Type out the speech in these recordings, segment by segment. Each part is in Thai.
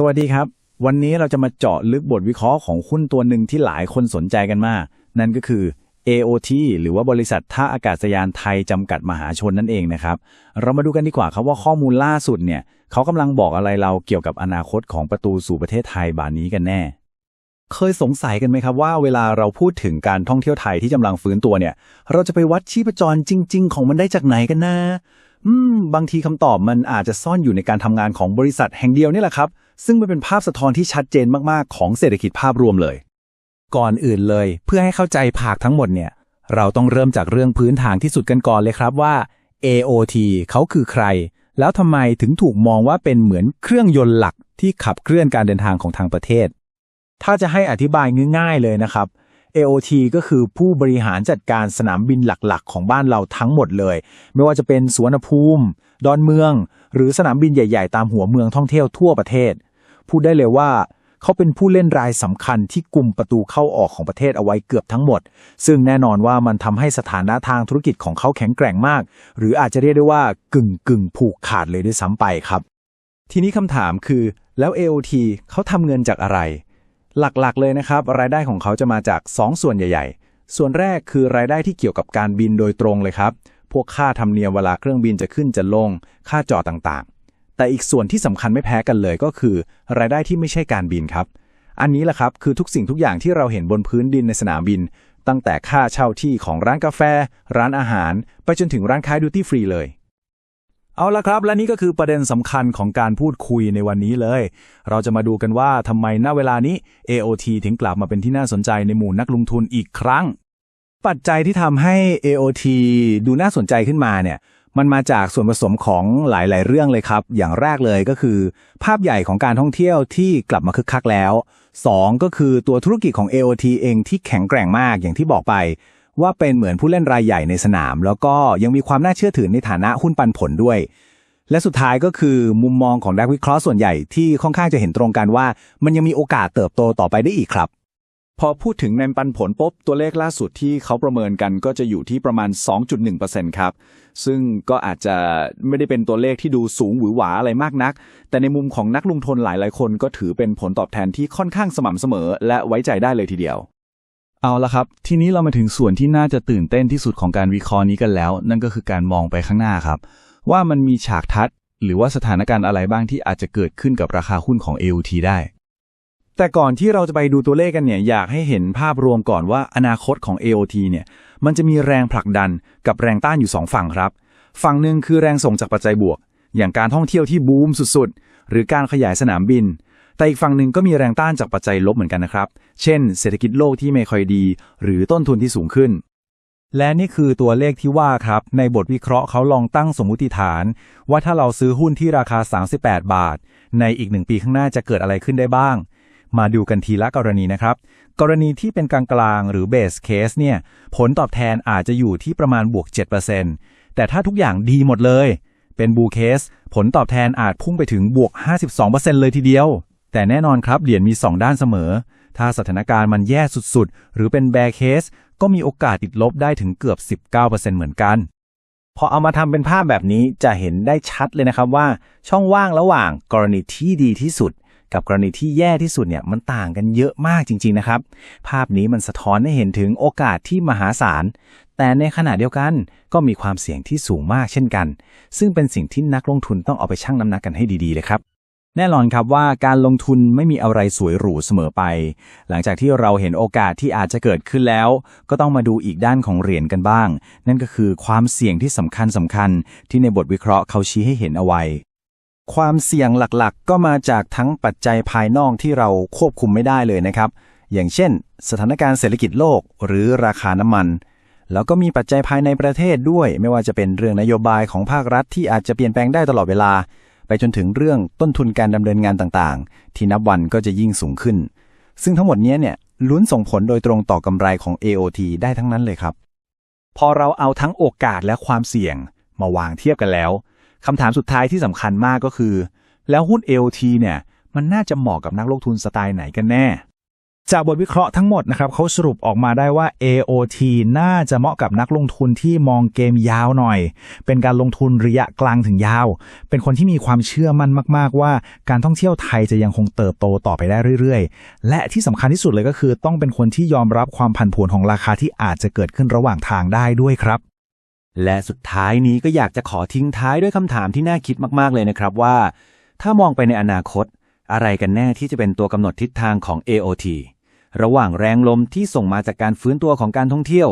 สวัสดีครับ วันนี้เราจะมาเจาะลึกบทวิเคราะห์ของหุ้นตัวหนึ่งที่หลายคนสนใจกันมาก นั่นก็คือ AOT หรือว่าบริษัทท่าอากาศยานไทยจำกัดมหาชนนั่นเองนะครับ เรามาดูกันดีกว่าครับว่าข้อมูลล่าสุดเนี่ยเขากำลังบอกอะไรเราเกี่ยวกับอนาคตของประตูสู่ประเทศไทยบานนี้กันแน่ เคยสงสัยกันไหมครับว่าเวลาเราพูดถึงการท่องเที่ยวไทยที่กำลังฟื้นตัวเนี่ย เราจะไปวัดชีพจรจริง ๆ ของมันได้จากไหนกันนะอืม บางทีคำตอบมันอาจจะซ่อนอยู่ในการทำงานของบริษัทแห่งเดียวนี่แหละครับ ซึ่งมันเป็นภาพสะท้อนที่ชัดเจนมากๆ ของเศรษฐกิจภาพรวมเลย ก่อนอื่นเลย เพื่อให้เข้าใจภาคทั้งหมดเนี่ย เราต้องเริ่มจากเรื่องพื้นฐานที่สุดกันก่อนเลยครับว่า AOT เขาคือใคร แล้วทำไมถึงถูกมองว่าเป็นเหมือนเครื่องยนต์หลักที่ขับเคลื่อนการเดินทางของทางประเทศ ถ้าจะให้อธิบายง่ายๆเลยนะครับ AOT ก็คือผู้บริหารจัดการสนามบินหลักๆ ของบ้านเราทั้งหมดเลย ไม่ว่าจะเป็นสวนภูมิ ดอนเมือง หรือสนามบินใหญ่ ๆ ตามหัวเมืองท่องเที่ยวทั่วประเทศ พูดได้เลยว่า เขาเป็นผู้เล่นรายสำคัญที่กลุ่มประตูเข้าออกของประเทศเอาไว้เกือบทั้งหมด ซึ่งแน่นอนว่ามันทำให้สถานะทางธุรกิจของเขาแข็งแกร่งมาก หรืออาจจะเรียกได้ว่ากึ่งกึ่งผูกขาดเลยด้วยซ้ำไปครับ ทีนี้คำถามคือแล้ว AOT เขาทำเงินจากอะไร หลักๆเลยนะครับ รายได้ของเขาจะมาจาก 2 ส่วนใหญ่ ๆ ส่วนแรกคือรายได้ที่เกี่ยวกับการบินโดยตรงเลยครับ พวกค่าธรรมเนียมเวลาเครื่องบินจะขึ้นจะลง ค่าจอดต่างๆ แต่อีกส่วนที่สำคัญไม่แพ้กันเลยก็คือ รายได้ที่ไม่ใช่การบินครับ อันนี้แหละครับคือทุกสิ่งทุกอย่างที่เราเห็นบนพื้นดินในสนามบิน ตั้งแต่ค่าเช่าที่ของร้านกาแฟ ร้านอาหาร ไปจนถึงร้านค้าดูตี้ฟรีเลยเอาละครับและนี่ก็คือประเด็นสำคัญของการพูดคุยในวันนี้เลย เราจะมาดูกันว่าทำไมณเวลานี้ AOT ถึงกลับมาเป็นที่น่าสนใจในหมู่นักลงทุนอีกครั้ง ปัจจัยที่ทำให้ AOT ดูน่าสนใจขึ้นมาเนี่ย มันมาจากส่วนผสมของหลาย ๆ เรื่องเลยครับ อย่างแรกเลยก็คือ ภาพใหญ่ของการท่องเที่ยวที่กลับมาคึกคักแล้ว 2 ก็คือตัวธุรกิจของ AOT เองที่แข็งแกร่งมากอย่างที่บอกไป ว่าเป็นเหมือนผู้เล่นรายใหญ่ในสนาม แล้วก็ยังมีความน่าเชื่อถือในฐานะหุ้นปันผลด้วย และสุดท้ายก็คือมุมมองของนักวิเคราะห์ส่วนใหญ่ที่ค่อนข้างจะเห็นตรงกันว่า มันยังมีโอกาสเติบโตต่อไปได้อีกครับ พอพูดถึงในปันผลปุ๊บตัวเลขล่าสุดที่เขาประเมินกันก็จะอยู่ที่ประมาณ 2.1%ครับ ซึ่งก็อาจจะไม่ได้เป็นตัวเลขที่ดูสูงหวือหวาอะไรมากนัก แต่ในมุมของนักลงทุนหลายๆคนก็ถือเป็นผลตอบแทนที่ค่อนข้างสม่ำเสมอ และไว้ใจได้เลยทีเดียว เอาละครับ ทีนี้เรามาถึงส่วนที่น่าจะตื่นเต้นที่สุดของการวิเคราะห์นี้กันแล้ว นั่นก็คือการมองไปข้างหน้าครับ ว่ามันมีฉากทัด หรือว่าสถานการณ์อะไรบ้างที่อาจจะเกิดขึ้นกับราคาหุ้นของ AUT ได้ แต่ก่อนที่เราจะไปดูตัวเลขกันเนี่ยอยากให้เห็นภาพรวมก่อนว่าอนาคตของ AOT เนี่ยมันจะมีแรงผลักดันกับแรงต้านอยู่ 2 ฝั่งครับ ฝั่งหนึ่งคือแรงส่งจากปัจจัยบวก อย่างการท่องเที่ยวที่บูมสุดๆ หรือการขยายสนามบิน แต่อีกฝั่งหนึ่งก็มีแรงต้านจากปัจจัยลบเหมือนกันนะครับ เช่น เศรษฐกิจโลกที่ไม่ค่อยดี หรือต้นทุนที่สูงขึ้นและนี่คือตัวเลขที่ว่าครับ ในบทวิเคราะห์เขาลองตั้งสมมุติฐาน ว่าถ้าเราซื้อหุ้นที่ราคา 38 บาท ในอีกหนึ่งปีข้างหน้าจะเกิดอะไรขึ้นได้บ้าง มาดูกันทีละกรณีนะครับ กรณีที่เป็นกลางๆหรือเบสเคสเนี่ยผลตอบแทนอาจจะอยู่ที่ประมาณบวก 7%แต่ถ้าทุกอย่างดีหมดเลย เป็นบูเคส ผลตอบแทนอาจพุ่งไปถึงบวก 52%เลยทีเดียว แต่แน่นอนครับเหรียญมี 2 ด้านเสมอ ถ้าสถานการณ์มันแย่สุดๆ หรือเป็นแบร์เคสก็มีโอกาสติดลบได้ถึงเกือบ 19%เหมือนกันพอเอามาทำเป็นภาพแบบนี้จะเห็นได้ชัดเลยนะครับว่า ช่องว่างระหว่างกรณีที่ดีที่สุด กับกรณีที่แย่ที่สุดเนี่ยมันต่างกันเยอะมากจริง ๆนะครับ ภาพนี้มันสะท้อนให้เห็นถึงโอกาสที่มหาศาล แต่ในขณะเดียวกันก็มีความเสี่ยงที่สูงมากเช่นกัน ซึ่งเป็นสิ่งที่นักลงทุนต้องเอาไปชั่งน้ำหนักกันให้ดีๆเลยครับแน่นอนครับว่าการลงทุนไม่มีอะไรสวยหรูเสมอไป หลังจากที่เราเห็นโอกาสที่อาจจะเกิดขึ้นแล้ว ก็ต้องมาดูอีกด้านของเหรียญกันบ้าง นั่นก็คือความเสี่ยงที่สำคัญสำคัญๆที่ในบทวิเคราะห์เขาชี้ให้เห็นเอาไว้ ความเสี่ยงหลักๆ ก็มาจากทั้งปัจจัยภายนอกที่เราควบคุมไม่ได้เลยนะครับ อย่างเช่น สถานการณ์เศรษฐกิจโลก หรือราคาน้ำมัน แล้วก็มีปัจจัยภายในประเทศด้วย ไม่ว่าจะเป็นเรื่องนโยบายของภาครัฐที่อาจจะเปลี่ยนแปลงได้ตลอดเวลา ไปจนถึงเรื่องต้นทุนการดำเนินงานต่างๆ ที่นับวันก็จะยิ่งสูงขึ้น ซึ่งทั้งหมดนี้เนี่ยลุ้นส่งผลโดยตรงต่อกำไรของ AOT ได้ทั้งนั้นเลยครับ พอเราเอาทั้งโอกาสและความเสี่ยงมาวางเทียบกันแล้ว คำถามสุดท้ายที่สำคัญมากก็คือ แล้วหุ้น AOT เนี่ยมันน่าจะเหมาะกับนักลงทุนสไตล์ไหนกันแน่ จากบทวิเคราะห์ทั้งหมดนะครับเขาสรุปออกมาได้ว่า AOT น่าจะเหมาะกับนักลงทุนที่มองเกมยาวหน่อย เป็นการลงทุนระยะกลางถึงยาว เป็นคนที่มีความเชื่อมั่นมาก ๆ ว่าการท่องเที่ยวไทยจะยังคงเติบโตต่อไปได้เรื่อย ๆ และที่สำคัญที่สุดเลยก็คือ ต้องเป็นคนที่ยอมรับความผันผวนของราคาที่อาจจะเกิดขึ้นระหว่างทางได้ด้วยครับ และสุดท้ายนี้ก็อยากจะขอทิ้งท้ายด้วยคำถามที่น่าคิดมากๆเลยนะครับว่า ถ้ามองไปในอนาคต อะไรกันแน่ที่จะเป็นตัวกำหนดทิศทางของ AOT ระหว่างแรงลมที่ส่งมาจากการฟื้นตัวของการท่องเที่ยว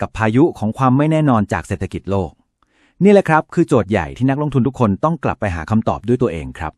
กับพายุของความไม่แน่นอนจากเศรษฐกิจโลก นี่แหละครับคือโจทย์ใหญ่ที่นักลงทุนทุกคนต้องกลับไปหาคำตอบด้วยตัวเองครับ